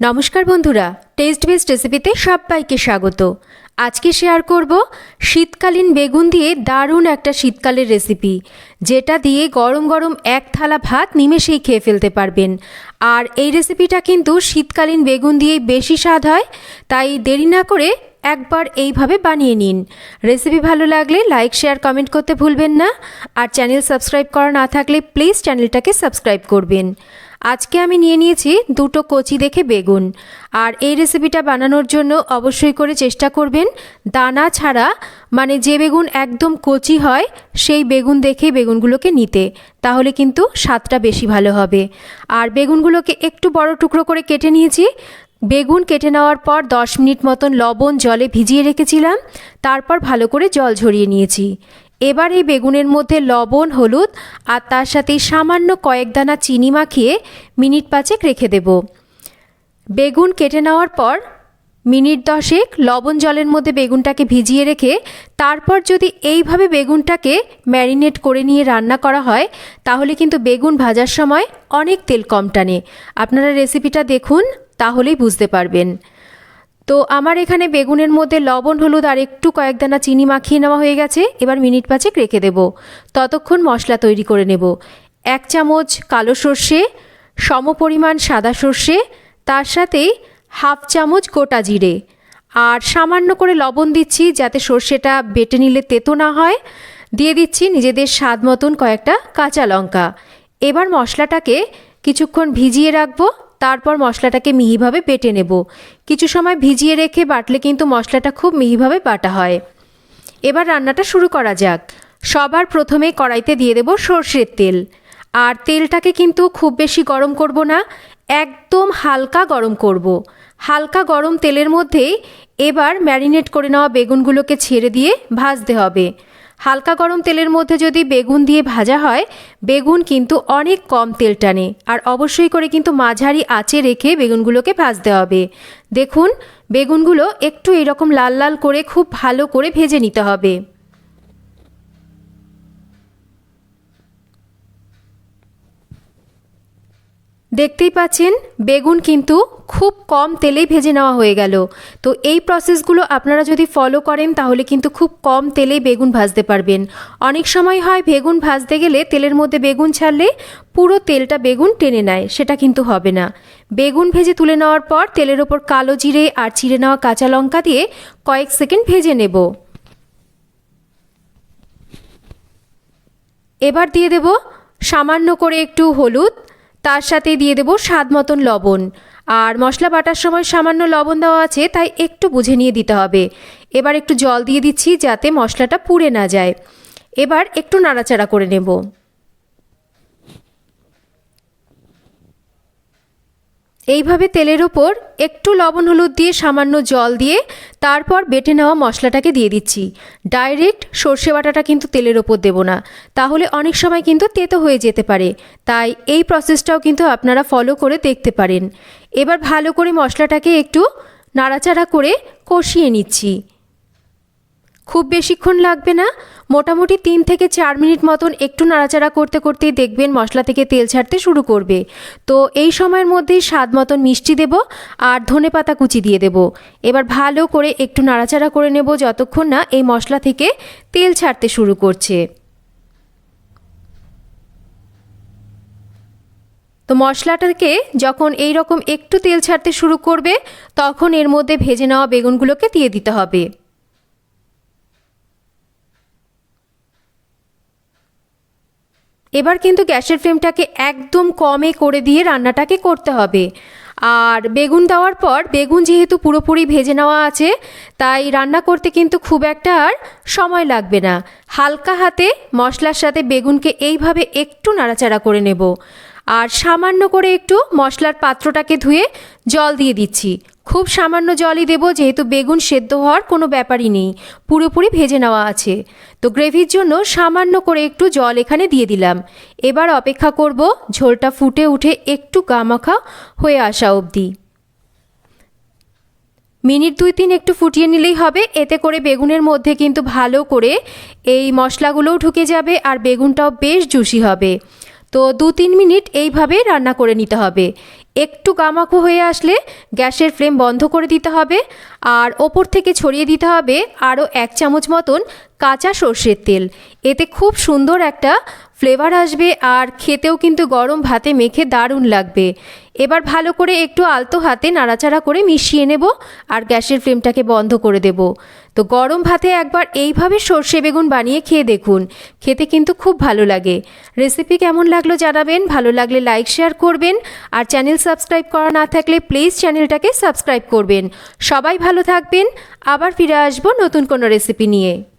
নমস্কার বন্ধুরা test best রেসিপিতে সবাইকে স্বাগত। আজকে শেয়ার করব শীতকালীন বেগুন দিয়ে দারুণ একটা শীতকালের রেসিপি যেটা দিয়ে গরম গরম এক থালা ভাত নিমেষেই খেয়ে ফেলতে পারবেন। আর এই রেসিপিটা কিন্তু শীতকালীন বেগুন দিয়েই বেশি স্বাদ হয়, তাই দেরি না করে একবার এইভাবে বানিয়ে নিন। রেসিপি ভালো লাগলে লাইক শেয়ার কমেন্ট করতে ভুলবেন না। আর চ্যানেল সাবস্ক্রাইব করা না থাকলে প্লিজ চ্যানেলটাকে সাবস্ক্রাইব করবেন। আজকে আমি নিয়ে নিয়েছি দুটো কচি দেখে বেগুন। আর এই রেসিপিটা বানানোর জন্য অবশ্যই করে চেষ্টা করবেন। দানা ছাড়া মানে যে বেগুন একদম কচি হয়, সেই বেগুন দেখে বেগুনগুলোকে নিতে, তাহলে কিন্তু স্বাদটা বেশি ভালো হবে। আর বেগুনগুলোকে একটু বড় টুকরো করে কেটে নিয়েছি। বেগুন কেটে নেওয়ার পর দশ মিনিট মতন লবণ জলে ভিজিয়ে রেখেছিলাম। তারপর ভালো করে জল ঝরিয়ে নিয়েছি। এবার এই বেগুনের মধ্যে লবণ, হলুদ আর তার সাথে সামান্য কয়েক দানা চিনি মাখিয়ে মিনিট পাঁচেক রেখে দেব। বেগুন কেটে নেওয়ার পর মিনিট দশেক লবণ জলের মধ্যে বেগুনটাকে ভিজিয়ে রেখে তারপর যদি এইভাবে বেগুনটাকে ম্যারিনেট করে নিয়ে রান্না করা হয়, তাহলে কিন্তু বেগুন ভাজার সময় অনেক তেল কম টানে। আপনারা রেসিপিটা দেখুন, তাহলেই বুঝতে পারবেন। তো আমার এখানে বেগুনের মধ্যে লবণ, হলুদ আর একটু কয়েক দানা চিনি মাখিয়ে নেওয়া হয়ে গেছে। এবার মিনিট পাঁচেক রেখে দেব। ততক্ষণ মশলা তৈরি করে নেব। এক চামচ কালো সর্ষে, সমপরিমাণ সাদা সর্ষে, তার সাথে হাফ চামচ গোটা জিরে। আর সামান্য করে লবণ দিচ্ছি যাতে সর্ষেটা বেটে নিলে তেতো না হয়। দিয়ে দিচ্ছি নিজেদের স্বাদ মতন কয়েকটা কাঁচা লঙ্কা। এবার মশলাটাকে কিছুক্ষণ ভিজিয়ে রাখব। তারপর মশলাটাকে মিহিভাবে বেটে নেব। কিছু সময় ভিজিয়ে রেখে বাটলে কিন্তু মশলাটা খুব মিহিভাবে বাটা হয়। এবার রান্নাটা শুরু করা যাক। সবার প্রথমে কড়াইতে দিয়ে দেব সর্ষের তেল। আর তেলটাকে কিন্তু খুব বেশি গরম করব না, একদম হালকা গরম করব। হালকা গরম তেলের মধ্যেই এবার ম্যারিনেট করে নেওয়া বেগুনগুলোকে ছেড়ে দিয়ে ভাজতে হবে। হালকা গরম তেলের মধ্যে যদি বেগুন দিয়ে ভাজা হয়, বেগুন কিন্তু অনেক কম তেল টানে। আর অবশ্যই করে কিন্তু মাঝারি আঁচে রেখে বেগুনগুলোকে ভাজতে হবে। দেখুন, বেগুনগুলো একটু এরকম লাল লাল করে খুব ভালো করে ভেজে নিতে হবে। দেখতেই পাচ্ছেন, বেগুন কিন্তু খুব কম তেলেই ভেজে নেওয়া হয়ে গেল। তো এই প্রসেসগুলো আপনারা যদি ফলো করেন, তাহলে কিন্তু খুব কম তেলেই বেগুন ভাজতে পারবেন। অনেক সময় হয় বেগুন ভাজতে গেলে তেলের মধ্যে বেগুন ছাড়লে পুরো তেলটা বেগুন টেনে নেয়, সেটা কিন্তু হবে না। বেগুন ভেজে তুলে নেওয়ার পর তেলের ওপর কালো জিরে আর চিড়ে নেওয়া কাঁচা লঙ্কা দিয়ে কয়েক সেকেন্ড ভেজে নেব। এবার দিয়ে দেব সামান্য করে একটু হলুদ তার সাথে দিয়ে দেব স্বাদ মতন লবণ। আর মশলা বাটার সময় সামান্য লবণ দেওয়া আছে, তাই একটু বুঝে নিয়ে দিতে হবে। এবার একটু জল দিয়ে দিচ্ছি যাতে মশলাটা পুড়ে না যায়। এবার একটু নাড়াচাড়া করে নেব। এইভাবে তেলের ওপর একটু লবণ হলুদ দিয়ে সামান্য জল দিয়ে তারপর বেটে নেওয়া মশলাটাকে দিয়ে দিচ্ছি। ডাইরেক্ট সর্ষে বাটাটা কিন্তু তেলের ওপর দেব না। তাহলে অনেক সময় কিন্তু তেতো হয়ে যেতে পারে। তাই এই প্রসেসটাও কিন্তু আপনারা ফলো করে দেখতে পারেন। এবার ভালো করে মশলাটাকে একটু নাড়াচাড়া করে কষিয়ে নিচ্ছি। খুব বেশিক্ষণ লাগবে না। মোটামুটি তিন থেকে চার মিনিট মতন একটু নাড়াচাড়া করতে করতেই দেখবেন মশলা থেকে তেল ছাড়তে শুরু করবে। তো এই সময়ের মধ্যেই স্বাদ মতন মিষ্টি দেব আর ধনে পাতা কুচি দিয়ে দেব। এবার ভালো করে একটু নাড়াচাড়া করে নেব যতক্ষণ না এই মশলা থেকে তেল ছাড়তে শুরু করছে। তো মশলাটাকে যখন এই রকম একটু তেল ছাড়তে শুরু করবে, তখন এর মধ্যে ভেজে নেওয়া বেগুনগুলোকে দিয়ে দিতে হবে। এবার কিন্তু গ্যাসের ফ্লেমটাকে একদম কমে করে দিয়ে রান্নাটাকে করতে হবে। আর বেগুন দেওয়ার পর, বেগুন যেহেতু পুরোপুরি ভেজে নেওয়া আছে, তাই রান্না করতে কিন্তু খুব একটা আর সময় লাগবে না। হালকা হাতে মশলার সাথে বেগুনকে এইভাবে একটু নাড়াচাড়া করে নেব। আর সামান্য করে একটু মশলার পাত্রটাকে ধুয়ে জল দিয়ে দিচ্ছি। খুব সামান্য জলই দেবো, যেহেতু বেগুন সেদ্ধ হওয়ার কোনো ব্যাপারই নেই। পুরোপুরি ভেজে নেওয়া আছে। তো গ্রেভির জন্য সামান্য করে একটু জল এখানে দিয়ে দিলাম। এবার অপেক্ষা করব ঝোলটা ফুটে উঠে একটু গামাখা হয়ে আসা অবধি। মিনিট দুই তিন একটু ফুটিয়ে নিলেই হবে। এতে করে বেগুনের মধ্যে কিন্তু ভালো করে এই মশলাগুলোও ঢুকে যাবে আর বেগুনটাও বেশ জুসি হবে। তো দু তিন মিনিট এইভাবে রান্না করে নিতে হবে। একটু গামাখো হয়ে আসলে গ্যাসের ফ্লেম বন্ধ করে দিতে হবে আর ওপর থেকে ছড়িয়ে দিতে হবে আরও এক চামচ মতন কাঁচা সর্ষের তেল। এতে খুব সুন্দর একটা ফ্লেভার আসবে আর খেতেও কিন্তু গরম ভাতে মেখে দারুণ লাগবে। এবার ভালো করে একটু আলতো হাতে নাড়াচাড়া করে মিশিয়ে নেব আর গ্যাসের ফ্লেমটাকে বন্ধ করে দেব। তো গরম ভাতে একবার এইভাবে সর্ষে বেগুন বানিয়ে খেয়ে দেখুন। খেতে কিন্তু খুব ভালো লাগে। রেসিপি কেমন লাগল জানাবেন, ভালো লাগলে লাইক, শেয়ার করবেন আর চ্যানেল সাবস্ক্রাইব করা না থাকলে প্লিজ চ্যানেলটাকে সাবস্ক্রাইব করবেন। সবাই ভালো থাকবেন, আবার ফিরে আসব নতুন কোনো রেসিপি নিয়ে।